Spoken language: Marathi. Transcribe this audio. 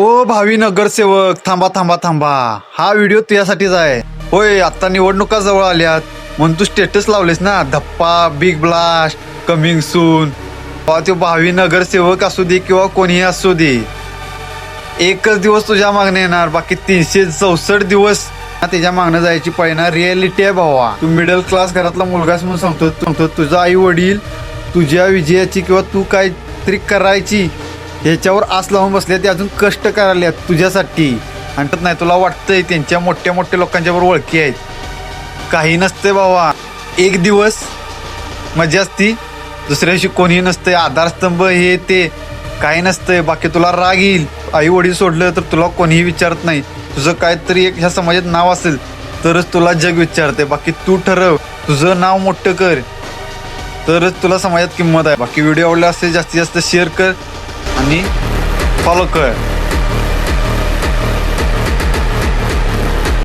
ओ भावी नगरसेवक थांबा थांबा थांबा. हा व्हिडिओ तुझ्यासाठीच आहे. होय आता निवडणुका जवळ आल्यात. म्हणून तू स्टेटस लावलेस ना. धप्पा बिग ब्लास्ट कमिंग सून तो भावी नगरसेवक असू दे किंवा कोणीही असू दे. एकच दिवस तुझ्या मागणे येणार. बाकी तीनशे चौसष्ट दिवस त्याच्या मागणं जायची पहिना रियालिटी आहे भावा. तू मिडल क्लास घरातला मुलगाच म्हणून सांगतो सांगतो तुझा आई वडील तुझ्या विजयाची किंवा तू काहीतरी करायची. ह्याच्यावर आस लावून बसले ते अजून कष्ट करायला तुझ्यासाठी. आणि नाही तुला वाटतंय त्यांच्या मोठ्या मोठ्या लोकांच्या बरोबर ओळखी आहेत. काही नसते बाबा. एक दिवस मजा असती दुसऱ्याशी कोणीही कोणी नसते आधारस्तंभ हे ते काही नसतंय. बाकी तुला राग येईल. आई वडील सोडलं तर तुला कोणीही विचारत नाही. तुझं काहीतरी एक ह्या समाजात नाव असेल तरच तुला जग विचारते बाकी तू ठरव. तुझं नाव मोठं कर. तरच तुला समाजात किंमत आहे. बाकी व्हिडिओ आवडला असेल जास्तीत जास्त शेअर कर. आणि फॉलो कर